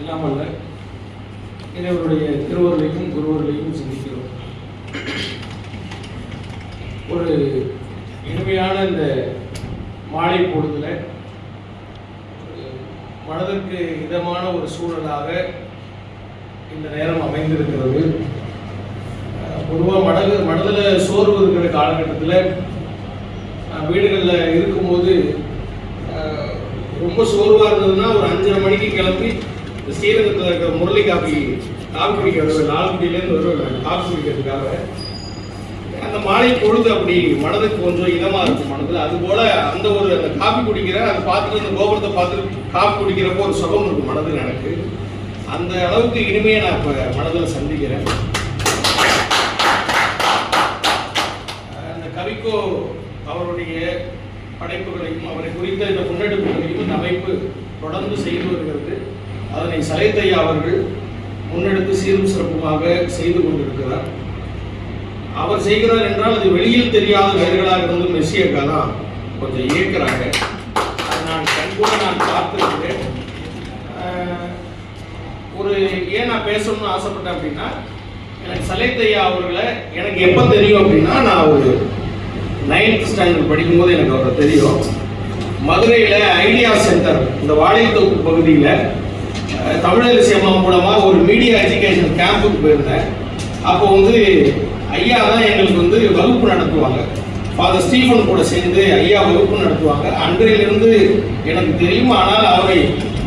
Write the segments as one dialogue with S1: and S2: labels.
S1: இல்லாமல் இறைவருடைய திருவருளையும் குருவர்களையும் சிந்திக்கிறோம். ஒரு இனிமையான இந்த மாலை பொழுதுல மனதிற்கு இதமான ஒரு சூழலாக இந்த நேரம் அமைந்திருக்கிறது. பொதுவாக மனது மனதில் சோர்வு இருக்கிற காலகட்டத்தில் வீடுகளில் இருக்கும்போது ரொம்ப சோர்வாக இருந்ததுன்னா ஒரு அஞ்சரை மணிக்கு கிளம்பி ஸ்ரீரங்கத்தில் இருக்கிற முரளி காப்பி காப்பி குடிக்க வருவேன் லால்குடியிலேருந்து வருவேன் காப்பி குடிக்கிறதுக்காக அந்த மாலை பொழுது அப்படி மனதுக்கு கொஞ்சம் இதமா இருக்கும் மனதில். அது போல அந்த ஒரு அந்த காப்பி குடிக்கிற அதை பார்த்துட்டு அந்த கோபுரத்தை பார்த்துட்டு காப்பி குடிக்கிறப்போ ஒரு சுகம் இருக்கும் மனதில் எனக்கு. அந்த அளவுக்கு இனிமையை நான் இப்போ மனதில் சந்திக்கிறேன். அந்த கவிக்கோ அவருடைய படைப்புகளையும் அவரை குறித்த இந்த முன்னெடுப்புகளையும் இந்த அமைப்பு தொடர்ந்து செய்து வருகிறது. அதனை சலைத்தையா அவர்கள் முன்னெடுத்து சீரும் சிறப்புமாக செய்து கொண்டிருக்கிறார். அவர் செய்கிறார் என்றால் அது வெளியில் தெரியாத வேர்களாக இருந்து மெஸ்ஸியக்கா தான் கொஞ்சம் இயக்கிறாங்க அதை நான் கண்கூட நான் பார்த்துருக்கிறேன். ஒரு ஏன் நான் பேசணும்னு ஆசைப்பட்டேன் அப்படின்னா எனக்கு சலைத்தையா அவர்களை எனக்கு எப்போ தெரியும் அப்படின்னா நான் ஒரு நைன்த் ஸ்டாண்டர்ட் படிக்கும்போது எனக்கு அவரை தெரியும். மதுரையில் ஐடியா சென்டர் இந்த வாழைத்தொகுப்பு பகுதியில் தமிழரசி அம்மா மூலமாக ஒரு மீடியா எஜுகேஷன் கேம்புக்கு போயிருந்தேன். அப்போ வந்து ஐயா தான் எங்களுக்கு வந்து வகுப்பு நடத்துவாங்க. ஃபாதர் ஸ்டீஃபன் கூட சேர்ந்து ஐயா வகுப்பு நடத்துவாங்க. அன்றையிலிருந்து எனக்கு தெரியும் ஆனால் அவரை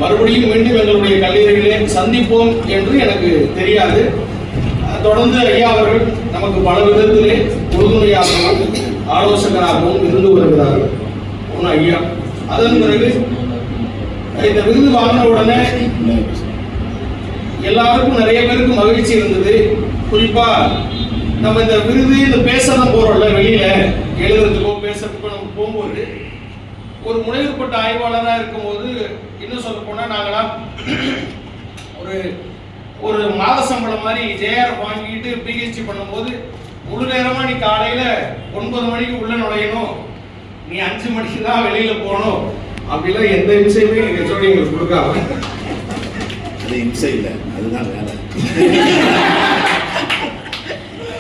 S1: மறுபடியும் மீண்டும் எங்களுடைய கல்லூரிகளே சந்திப்போம் என்று எனக்கு தெரியாது. தொடர்ந்து ஐயா அவர்கள் நமக்கு பல விதத்திலே உறுதுணையாகவும் ஆலோசகராகவும் இருந்து வருகிறார்கள். ஐயா. அதன் பிறகு இந்த விருது வாங்கின உடனே எல்லாருக்கும் நிறைய பேருக்கு மகிழ்ச்சி இருந்தது. குறிப்பா நம்ம இந்த விருது இந்த பேசலாம் போறோம்ல வெளியில எழுதுறதுக்கோ பேசுறதுக்கோ நம்ம போகும்போது ஒரு முனைவுப்பட்ட ஆய்வாளராக இருக்கும்போது இன்னும் சொல்ல போனா நாங்களாம் ஒரு ஒரு மாத சம்பளம் மாதிரி ஜேஆர் வாங்கிட்டு பிஹெச்டி பண்ணும்போது முழு நேரமா நீ காலையில ஒன்பது மணிக்கு உள்ள நுழையணும். நீ அஞ்சு மணிக்கு தான் வெளியில போகணும். அப்படிலாம் எந்த விஷயமே எங்க ஹெச்ஓடி எங்களுக்கு கொடுக்காம.
S2: அது இம்சை இல்லை அதுதான் வேலை.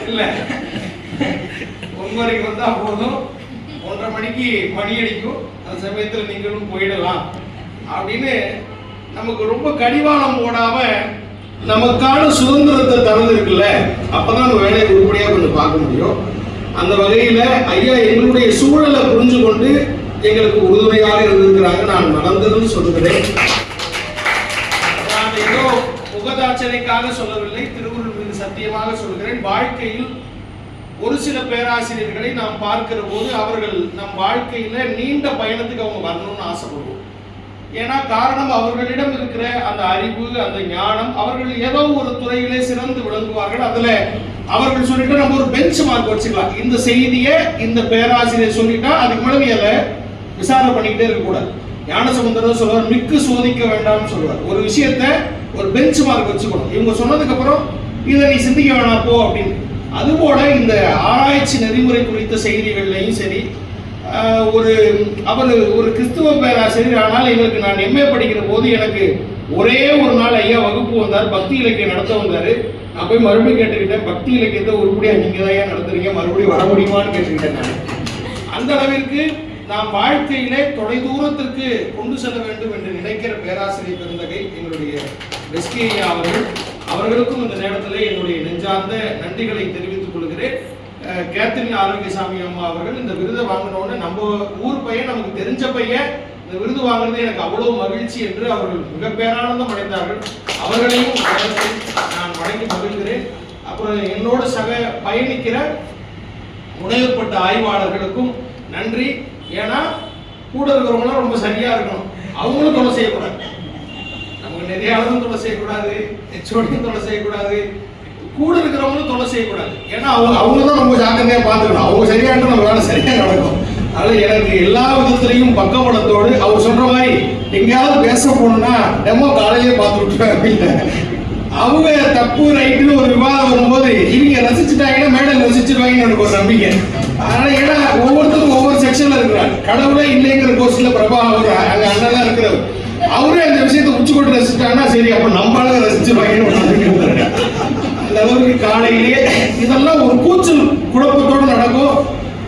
S1: இல்ல. ஒன்பதரைக்கு வந்தா போதும். ஒன்றரை மணிக்கு மணி அடிக்கும். அந்த சமயத்துல நீங்களும் போயிடலாம். அப்படின்னு நமக்கு ரொம்ப கடிவாளம் போடாம நமக்கான சுதந்திரத்தை தரது இருக்குல்ல அப்பதான் நம்ம வேலையை உருப்படியா கொஞ்சம் பார்க்க முடியும். அந்த வகையில ஐயா எங்களுடைய சூழலை புரிஞ்சு கொண்டு எங்களுக்கு உறுதுணையாக இருந்திருக்கிறாங்க நான் மறந்ததும் சொல்லுகிறேன். நான் ஏதோ முகதாட்சணைக்காக சொல்லவில்லை திருவுருள் மீது சத்தியமாக சொல்கிறேன் வாழ்க்கையில் ஒரு சில பேராசிரியர்களை நாம் பார்க்கிற போது அவர்கள் நம் வாழ்க்கையில நீண்ட பயணத்துக்கு அவங்க வரணும்னு ஆசைப்படுவோம். ஏன்னா காரணம் அவர்களிடம் இருக்கிற அந்த அறிவு அந்த ஞானம் அவர்கள் ஏதோ ஒரு துறையிலே சிறந்து விளங்குவார்கள். அதுல அவர்கள் சொல்லிட்டு நம்ம ஒரு பெஞ்ச் மார்க் வச்சுக்கலாம். இந்த செய்தியை இந்த பேராசிரியர் சொல்லிட்டா அதுக்கு மேல நீ அதை விசாரணை பண்ணிக்கிட்டே இருக்கக்கூடாது ஞானசமுந்தரம் சொல்லுவார் மிக்கு சோதிக்க வேண்டாம்னு சொல்லுவார் ஒரு விஷயத்த ஒரு பெஞ்ச் மார்க் வச்சுக்கணும். இவங்க சொன்னதுக்கு அப்புறம் இதை நீ சிந்திக்க வேணாம் போ அப்படின்னு. அதுபோல இந்த ஆராய்ச்சி நெறிமுறை குறித்த செய்திகள்லையும் சரி ஒரு அவர் ஒரு கிறிஸ்துவ பேராசிரியர் ஆனால் எங்களுக்கு நான் எம்ஏ படிக்கிற போது எனக்கு ஒரே ஒரு நாள் ஐயா வகுப்பு வந்தார் பக்தி இலக்கியம் நடத்த வந்தார். நான் போய் மறுபடியும் கேட்டுக்கிட்டேன் பக்தி இலக்கியத்தை உருப்படியாக நீங்கள் தான் ஏன் நடத்துறீங்க? மறுபடியும் வர முடியுமான்னு கேட்டுக்கிட்டேன் நான். அந்த அளவிற்கு நாம் வாழ்க்கையிலே தொலைதூரத்திற்கு கொண்டு செல்ல வேண்டும் என்று நினைக்கிற பேராசிரியர் பெருந்தகை எங்களுடைய வெஸ்கி அவர்கள் அவர்களுக்கும் இந்த நேரத்தில் என்னுடைய நெஞ்சார்ந்த நன்றிகளை தெரிவித்துக் கொள்கிறேன். கேத்தரின் கேத்ரின் ஆரோக்கியசாமி அம்மா அவர்கள் இந்த விருதை வாங்கினோன்னு நம்ம ஊர் பையன் நமக்கு தெரிஞ்ச பையன் இந்த விருது வாங்குறது எனக்கு அவ்வளவு மகிழ்ச்சி என்று அவர்கள் மிக பேரானந்தம் அடைந்தார்கள். அவர்களையும் நான் வணங்கி மகிழ்கிறேன். அப்புறம் என்னோடு சக பயணிக்கிற முனைவுப்பட்ட ஆய்வாளர்களுக்கும் நன்றி. ஏன்னா கூட இருக்கிறவங்களாம் ரொம்ப சரியா இருக்கணும். அவங்களும் தொலை செய்யக்கூடாது. நமக்கு நிறைய அளவும் தொலை செய்யக்கூடாது. ஹெச்ஓடியும் தொலை செய்யக்கூடாது. கூட இருக்கிறவங்களும் தொலை செய்யக்கூடாது. ஏன்னா அவங்க அவங்க தான் ரொம்ப ஜாக்கிரதையா பார்த்துக்கணும். அவங்க சரியாட்டு நம்ம வேலை சரியா நடக்கும். அதனால எனக்கு எல்லா விதத்துலையும் பக்கபலத்தோடு அவர் சொல்ற மாதிரி எங்கேயாவது பேச போகணும்னா நம்ம காலையிலே பார்த்து விட்டுருவேன் அப்படின்னு. அவங்க தப்பு ரைட்டுன்னு ஒரு விவாதம் வரும்போது இவங்க ரசிச்சுட்டாங்கன்னா மேடம் ரசிச்சிருவாங்கன்னு எனக்கு ஒரு நம்பிக்கை. அதனால ஏன்னா ஒவ்வொருத்தரும் ஒவ்வொரு இருக்கிறார். கடவுளே இல்லைங்கிற கோர்ஸ்ல பிரபா அவர் அங்க அண்ணன் தான் இருக்கிறவர் அவரே அந்த விஷயத்தை உச்சி கொண்டு ரசிச்சாங்கன்னா சரி அப்ப நம்மளால ரசிச்சிருவாங்க அந்த அளவுக்கு காலையிலேயே இதெல்லாம் ஒரு கூச்சல் குழப்பத்தோடு நடக்கும்.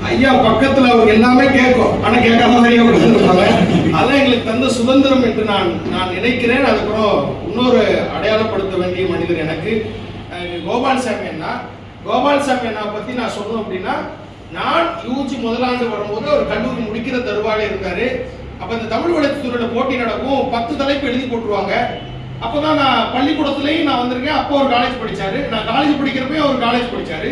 S1: ஐயா பக்கத்துல அவங்க எல்லாமே கேட்கும். ஆனா கேட்காம மாதிரியே கொடுத்துருப்பாங்க அதான் எங்களுக்கு தந்த சுதந்திரம் என்று நான் நான் நினைக்கிறேன். அதுக்கப்புறம் இன்னொரு அடையாளப்படுத்த வேண்டிய மனிதர் எனக்கு. கோபால் சாமி என்ன கோபால் சாமி என்ன பத்தி நான் சொல்லணும் அப்படின்னா நான் யூஜி முதலாண்டு வரும்போது அவர் கல்லூரி முடிக்கிற தருவாக இருந்தாரு அப்ப இந்த தமிழ் வளர்ச்சித்துறையில போட்டி நடக்கும். பத்து தலைப்பு எழுதி போட்டுருவாங்க. அப்பதான் நான் பள்ளிக்கூடத்துலயும் நான் வந்திருக்கேன். அப்போ ஒரு காலேஜ் படிச்சாரு. நான் காலேஜ் படிக்கிறப்பயும் அவர் காலேஜ் படிச்சாரு.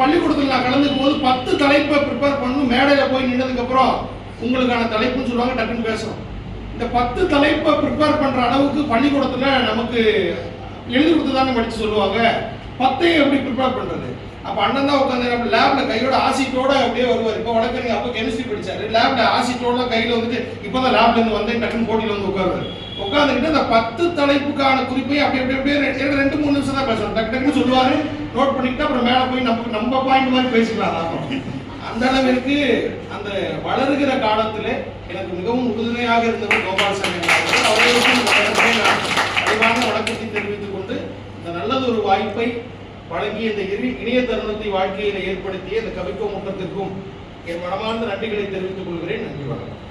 S1: பள்ளிக்கூடத்தில் நான் கலந்துக்கும் போது பத்து தலைப்பை ப்ரிப்பேர் பண்ணணும் மேடையில் போய் நின்றதுக்கப்புறம் உங்களுக்கான தலைப்புன்னு சொல்லுவாங்க டக்குன்னு பேசணும் இந்த பத்து தலைப்பை ப்ரிப்பேர் பண்ற அளவுக்கு பள்ளிக்கூடத்துல நமக்கு எழுதி கொடுத்து தானே படிச்சு சொல்லுவாங்க. பத்தையும் எப்படி ப்ரிப்பேர் பண்றது? அப்ப அண்ணன் தான் உட்காந்து லேப்ல கையோட ஆசிட்டோட அப்படியே வருவார். இப்போ வழக்கறிஞர் அப்போ கெமிஸ்ட்ரி படிச்சாரு. லேப்ல ஆசிட்டோட கையில வந்துட்டு இப்போதான் லேப்ல இருந்து வந்தேன். டக்குன்னு போட்டியில வந்து உட்காருவாரு. உட்காந்துக்கிட்டு அந்த பத்து தலைப்புக்கான குறிப்பை அப்படி அப்படி அப்படியே ரெண்டு ரெண்டு மூணு நிமிஷம் தான் பேசணும். டக்கு டக்குன்னு சொல்லுவாரு. நோட் பண்ணிக்கிட்டு அப்புறம் மேலே போய் நம்ம நம்ம பாயிண்ட் மாதிரி பேசிக்கலாம் அந்த அளவிற்கு அந்த வளருகிற காலத்துல எனக்கு மிகவும் உறுதுணையாக இருந்தவர் கோபாலசாமி அவர்களுக்கும் நான் வணக்கத்தை தெரிவித்துக் கொண்டு இந்த நல்லதொரு வாய்ப்பை வழங்கிய இந்த இரு- இணைய தருணத்தை வாழ்க்கையில் ஏற்படுத்திய இந்த கவிக்கோ முற்றத்திற்கும் என் மனமார்ந்த நன்றிகளை தெரிவித்துக் கொள்கிறேன். நன்றி வணக்கம்.